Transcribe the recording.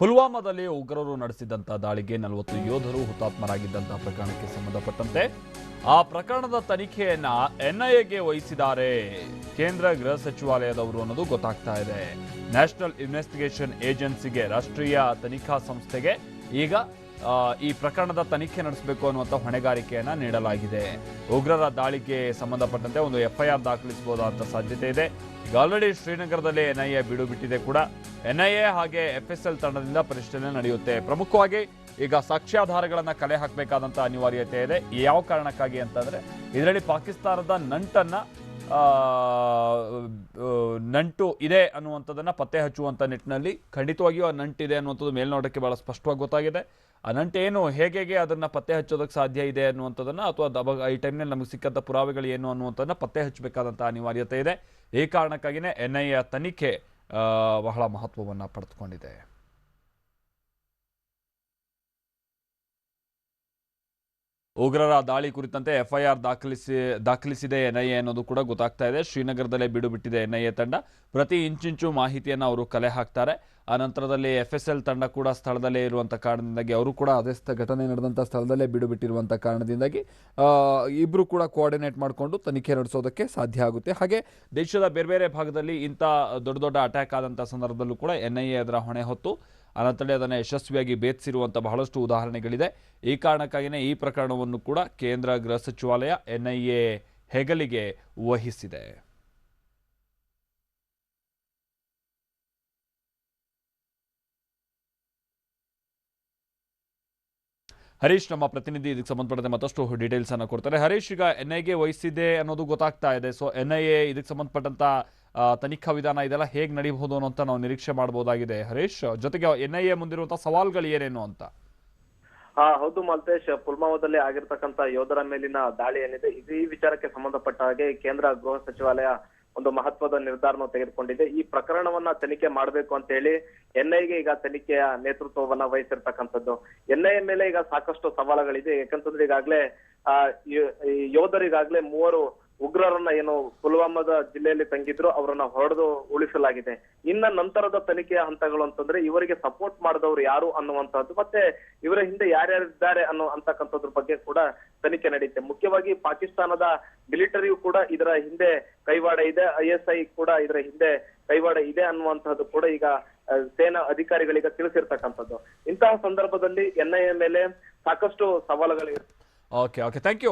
ಪುಲ್ವಾಮಾದಲ್ಲಿ ಉಗ್ರರು ನಡೆಸಿದಂಥ ದಾಳಿಗೆ ನಲವತ್ತು ಯೋಧರು ಹುತಾತ್ಮರಾಗಿದ್ದಂತಹ ಪ್ರಕರಣಕ್ಕೆ ಸಂಬಂಧಪಟ್ಟಂತೆ ಆ ಪ್ರಕರಣದ ತನಿಖೆಯನ್ನ ಎನ್ಐಎಗೆ ವಹಿಸಿದ್ದಾರೆ. ಕೇಂದ್ರ ಗೃಹ ಸಚಿವಾಲಯದವರು ಅನ್ನೋದು ಗೊತ್ತಾಗ್ತಾ ಇದೆ. ನ್ಯಾಷನಲ್ ಇನ್ವೆಸ್ಟಿಗೇಷನ್ ಏಜೆನ್ಸಿಗೆ ರಾಷ್ಟ್ರೀಯ ತನಿಖಾ ಸಂಸ್ಥೆಗೆ ಈಗ ಈ ಪ್ರಕರಣದ ತನಿಖೆ ನಡೆಸಬೇಕು ಅನ್ನುವಂಥ ಹೊಣೆಗಾರಿಕೆಯನ್ನ ನೀಡಲಾಗಿದೆ. ಉಗ್ರರ ದಾಳಿಗೆ ಸಂಬಂಧಪಟ್ಟಂತೆ ಒಂದು ಎಫ್ಐಆರ್ ದಾಖಲಿಸಬಹುದಾದ ಸಾಧ್ಯತೆ ಇದೆ. ಈಗ ಆಲ್ರೆಡಿ ಶ್ರೀನಗರದಲ್ಲಿ ಎನ್ಐಎ ಬಿಡು ಬಿಟ್ಟಿದೆ ಕೂಡ. ಎನ್ಐಎ ಹಾಗೆ ಎಫ್ಎಸ್ಎಲ್ ತಂಡದಿಂದ ಪರಿಶೀಲನೆ ನಡೆಯುತ್ತೆ. ಪ್ರಮುಖವಾಗಿ ಈಗ ಸಾಕ್ಷ್ಯಾಧಾರಗಳನ್ನು ಕಲೆ ಹಾಕಬೇಕಾದಂಥ ಅನಿವಾರ್ಯತೆ ಇದೆ. ಯಾವ ಕಾರಣಕ್ಕಾಗಿ ಅಂತಂದ್ರೆ, ಇದರಲ್ಲಿ ಪಾಕಿಸ್ತಾನದ ನಂಟನ್ನ ನಂಟು ಇದೆ ಅನ್ನುವಂಥದ್ದನ್ನು ಪತ್ತೆ ಹಚ್ಚುವಂಥ ನಿಟ್ಟಿನಲ್ಲಿ ಖಂಡಿತವಾಗಿಯೂ ಆ ನಂಟಿದೆ ಅನ್ನುವಂಥದ್ದು ಮೇಲ್ನೋಟಕ್ಕೆ ಬಹಳ ಸ್ಪಷ್ಟವಾಗಿ ಗೊತ್ತಾಗಿದೆ. ಆ ನಂಟು ಹೇಗೆ ಹೇಗೆ ಅದನ್ನ ಪತ್ತೆ ಹಚ್ಚೋದಕ್ಕೆ ಸಾಧ್ಯ ಇದೆ ಅನ್ನುವಂಥದ್ದನ್ನ ಅಥವಾ ದಬ, ಈ ಟೈಮ್ನಲ್ಲಿ ನಮಗೆ ಸಿಕ್ಕಂಥ ಪುರಾವೆಗಳು ಏನು ಅನ್ನುವಂಥದ್ದನ್ನು ಪತ್ತೆ ಹಚ್ಚಬೇಕಾದಂಥ ಅನಿವಾರ್ಯತೆ ಇದೆ. ಈ ಕಾರಣಕ್ಕಾಗಿಯೇ ಎನ್ ಐ ತನಿಖೆ ಬಹಳ ಮಹತ್ವವನ್ನು ಪಡೆದುಕೊಂಡಿದೆ. ಉಗ್ರರ ದಾಳಿ ಕುರಿತಂತೆ ಎಫ್ಐಆರ್ ದಾಖಲಿಸಿ, ದಾಖಲಿಸಿದೆ ಎನ್ಐಎ ಅನ್ನೋದು ಕೂಡ ಗೊತ್ತಾಗ್ತಾ ಇದೆ. ಶ್ರೀನಗರದಲ್ಲೇ ಬಿಡು ಬಿಟ್ಟಿದೆ ಎನ್ಐಎ ತಂಡ. ಪ್ರತಿ ಇಂಚಿಂಚು ಮಾಹಿತಿಯನ್ನು ಅವರು ಕಲೆ ಹಾಕ್ತಾರೆ. ಆ ನಂತರದಲ್ಲಿ ಎಫ್ ಎಸ್ ಎಲ್ ತಂಡ ಕೂಡ ಸ್ಥಳದಲ್ಲೇ ಇರುವಂಥ ಕಾರಣದಿಂದಾಗಿ, ಅವರು ಕೂಡ ಅದೇ ಘಟನೆ ನಡೆದಂಥ ಸ್ಥಳದಲ್ಲೇ ಬಿಡು ಬಿಟ್ಟಿರುವಂಥ ಕಾರಣದಿಂದಾಗಿ ಇಬ್ಬರು ಕೂಡ ಕೋಆರ್ಡಿನೇಟ್ ಮಾಡಿಕೊಂಡು ತನಿಖೆ ನಡೆಸೋದಕ್ಕೆ ಸಾಧ್ಯ ಆಗುತ್ತೆ. ಹಾಗೆ ದೇಶದ ಬೇರೆ ಬೇರೆ ಭಾಗದಲ್ಲಿ ಇಂಥ ದೊಡ್ಡ ದೊಡ್ಡ ಅಟ್ಯಾಕ್ ಆದಂಥ ಸಂದರ್ಭದಲ್ಲೂ ಕೂಡ ಎನ್ ಐ ಎ ಅದರ ಹೊಣೆ ಹೊತ್ತು ಅನಂತರೇ ಅದನ್ನು ಯಶಸ್ವಿಯಾಗಿ ಭೇದಿಸಿರುವಂಥ ಬಹಳಷ್ಟು ಉದಾಹರಣೆಗಳಿದೆ. ಈ ಕಾರಣಕ್ಕಾಗಿಯೇ ಈ ಪ್ರಕರಣವನ್ನು ಕೂಡ ಕೇಂದ್ರ ಗೃಹ ಸಚಿವಾಲಯ ಎನ್ ಐ ಹೆಗಲಿಗೆ ವಹಿಸಿದೆ. ಹರೀಶ್, ನಮ್ಮ ಪ್ರತಿನಿಧಿ, ಇದಕ್ಕೆ ಸಂಬಂಧಪಟ್ಟಂತೆ ಮತ್ತಷ್ಟು ಡೀಟೇಲ್ಸ್ ಅನ್ನು ಕೊಡ್ತಾರೆ. ಹರೀಶ್, ಈಗ ಎನ್ ಐಗೆ ವಹಿಸಿದೆ ಅನ್ನೋದು ಗೊತ್ತಾಗ್ತಾ ಇದೆ. ಸೊ ಎನ್ ಐ ಎ ಇದಕ್ಕೆ ಸಂಬಂಧಪಟ್ಟಂತ ತನಿಖಾ ವಿಧಾನ ಇದೆಲ್ಲ ಹೇಗೆ ನಡೀಬಹುದು ಅನ್ನೋಂತ ನಾವು ನಿರೀಕ್ಷೆ ಮಾಡಬಹುದಾಗಿದೆ ಹರೀಶ್, ಜೊತೆಗೆ ಎನ್ ಐ ಎ ಮುಂದಿರುವಂತಹ ಸವಾಲುಗಳು ಏನೇನು ಅಂತ? ಹಾ, ಹೌದು ಮಾಲ್ತೇಶ್. ಪುಲ್ವಾಮಾದಲ್ಲಿ ಆಗಿರ್ತಕ್ಕಂತ ಯೋಧರ ಮೇಲಿನ ದಾಳಿ ಏನಿದೆ ಈ ವಿಚಾರಕ್ಕೆ ಸಂಬಂಧಪಟ್ಟ ಹಾಗೆ ಕೇಂದ್ರ ಗೃಹ ಸಚಿವಾಲಯ ಒಂದು ಮಹತ್ವದ ನಿರ್ಧಾರವನ್ನು ತೆಗೆದುಕೊಂಡಿದೆ. ಈ ಪ್ರಕರಣವನ್ನ ತನಿಖೆ ಮಾಡಬೇಕು ಅಂತ ಹೇಳಿ ಎನ್ಐಗೆ ಈಗ ತನಿಖೆಯ ನೇತೃತ್ವವನ್ನ ವಹಿಸಿರ್ತಕ್ಕಂಥದ್ದು. ಎನ್ಐ ಮೇಲೆ ಈಗ ಸಾಕಷ್ಟು ಸವಾಲುಗಳಿದೆ. ಯಾಕಂತಂದ್ರೆ ಈಗಾಗ್ಲೇ, ಆ ಯೋಧರಿಗಾಗ್ಲೇ ಮೂವರು ಉಗ್ರರನ್ನ ಏನು ಪುಲ್ವಾಮಾದ ಜಿಲ್ಲೆಯಲ್ಲಿ ತಂಗಿದ್ರು ಅವರನ್ನ ಹೊಡೆದು ಉಳಿಸಲಾಗಿದೆ. ಇನ್ನ ನಂತರದ ತನಿಖೆಯ ಹಂತಗಳು ಅಂತಂದ್ರೆ ಇವರಿಗೆ ಸಪೋರ್ಟ್ ಮಾಡಿದವರು ಯಾರು ಅನ್ನುವಂತಹದ್ದು ಮತ್ತೆ ಇವರ ಹಿಂದೆ ಯಾರ್ಯಾರಿದ್ದಾರೆ ಅನ್ನೋ ಅಂತಕ್ಕಂಥದ್ರ ಬಗ್ಗೆ ಕೂಡ ತನಿಖೆ ನಡೆಯುತ್ತೆ. ಮುಖ್ಯವಾಗಿ ಪಾಕಿಸ್ತಾನದ ಮಿಲಿಟರಿಯು ಕೂಡ ಇದರ ಹಿಂದೆ ಕೈವಾಡ ಇದೆ. ಐಎಸ್ಐ ಕೂಡ ಇದರ ಹಿಂದೆ ಕೈವಾಡ ಇದೆ ಅನ್ನುವಂತಹದ್ದು ಕೂಡ ಈಗ ಸೇನಾ ಅಧಿಕಾರಿಗಳಿಗೆ ತಿಳಿಸಿರ್ತಕ್ಕಂಥದ್ದು. ಇಂತಹ ಸಂದರ್ಭದಲ್ಲಿ ಎನ್ಐಎ ಮೇಲೆ ಸಾಕಷ್ಟು ಸವಾಲುಗಳಿವೆ. Okay okay thank you